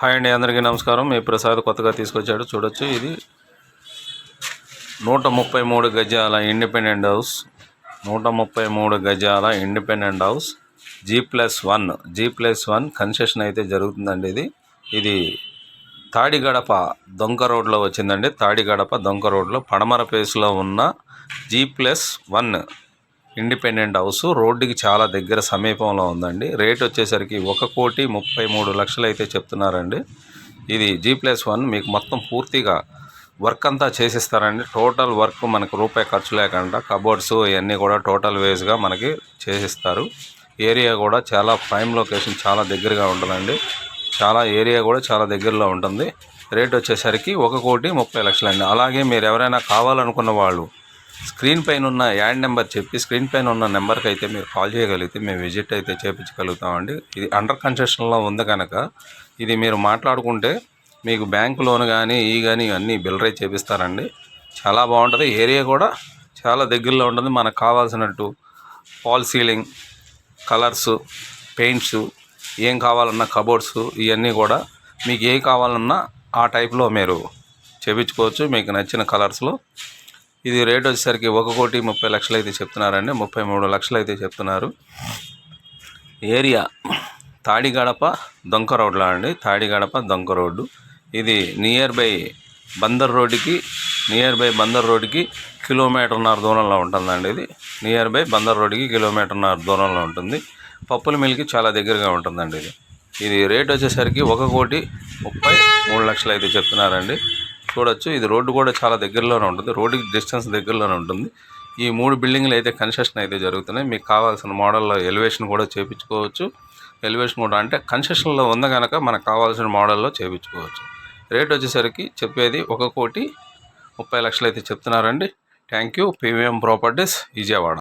Hi అండి అందరికీ నమస్కారం. మీ ప్రసాద్ కొత్తగా తీసుకొచ్చాడు. చూడొచ్చు ఇది నూట ముప్పై మూడు గజాల ఇండిపెండెంట్ హౌస్. నూట ముప్పై మూడు గజాల independent house. G plus one G plus one concession అయితే జరుగుతుందండి ఇది. ఇది తాడిగడప దొంక రోడ్లో వచ్చిందండి. తాడిగడప దొంక రోడ్లో పడమర పేస్లో ఉన్న G plus one independent house. రోడ్డుకి చాలా దగ్గర సమీపంలో ఉందండి. రేట్ వచ్చేసరికి ఒక కోటి ముప్పై మూడు లక్షలు అయితే చెప్తున్నారండి. ఇది జీ ప్లస్ వన్. మీకు మొత్తం పూర్తిగా వర్క్ అంతా చేసిస్తారండి. టోటల్ వర్క్ మనకు రూపాయి ఖర్చు లేకుండా కబోర్డ్స్ ఇవన్నీ కూడా టోటల్ వేస్గా మనకి చేసిస్తారు. ఏరియా కూడా చాలా ప్రైమ్ లొకేషన్ చాలా దగ్గరగా ఉంటుందండి. చాలా ఏరియా కూడా చాలా దగ్గరలో ఉంటుంది. రేట్ వచ్చేసరికి ఒక కోటి ముప్పై లక్షలండి. అలాగే మీరు ఎవరైనా కావాలనుకున్న వాళ్ళు స్క్రీన్ పైన ఉన్న యాడ్ నెంబర్ చెప్పి స్క్రీన్ పైన ఉన్న నెంబర్కి అయితే మీరు కాల్ చేయగలిగితే మేము విజిట్ అయితే చేయించగలుగుతామండి ఇది అండర్ కన్స్ట్రక్షన్లో ఉంది కనుక ఇది మీరు మాట్లాడుకుంటే మీకు బ్యాంక్ లోన్ కానీ ఈ కానీ అన్నీ బిల్ చేపిస్తారండి. చాలా బాగుంటుంది. ఏరియా కూడా చాలా దగ్గరలో ఉంటుంది. మనకు కావాల్సినట్టు ఫాల్ సీలింగ్ కలర్స్ పెయింట్స్ ఏం కావాలన్నా కబోర్డ్స్ ఇవన్నీ కూడా మీకు ఏ కావాలన్నా ఆ టైప్లో మీరు చేపించుకోవచ్చు. మీకు నచ్చిన కలర్స్లో ఇది రేట్ వచ్చేసరికి ఒక కోటి ముప్పై లక్షలు అయితే చెప్తున్నారండి. ముప్పై మూడు లక్షలు అయితే చెప్తున్నారు. ఏరియా తాడిగడప దొంక రోడ్లా అండి. తాడిగడప దొంక రోడ్డు. ఇది నియర్ బై బందర్ రోడ్డుకి నియర్ బై బందర్ రోడ్డుకి కిలోమీటర్న్నర దూరంలో ఉంటుందండి ఇది. నియర్ బై బందర్ రోడ్డుకి కిలోమీటర్న్నర దూరంలో ఉంటుంది. పప్పుల మిల్కి చాలా దగ్గరగా ఉంటుందండి ఇది. ఇది రేట్ వచ్చేసరికి ఒక కోటి ముప్పై మూడు లక్షలు అయితే చెప్తున్నారండి. చూడొచ్చు. ఇది రోడ్డు కూడా చాలా దగ్గరలోనే ఉంటుంది. రోడ్డుకి డిస్టెన్స్ దగ్గరలోనే ఉంటుంది. ఈ మూడు బిల్డింగ్లు అయితే కన్స్ట్రక్షన్ అయితే జరుగుతున్నాయి. మీకు కావాల్సిన మోడల్లో ఎలివేషన్ కూడా చేపించుకోవచ్చు. ఎలివేషన్ కూడా అంటే కన్స్ట్రక్షన్లో ఉంది కనుక మనకు కావాల్సిన మోడల్లో చేపించుకోవచ్చు. రేట్ వచ్చేసరికి చెప్పేది ఒక కోటి ముప్పై లక్షలు అయితే చెప్తున్నారండి. Thank you. PVM properties Vijayawada.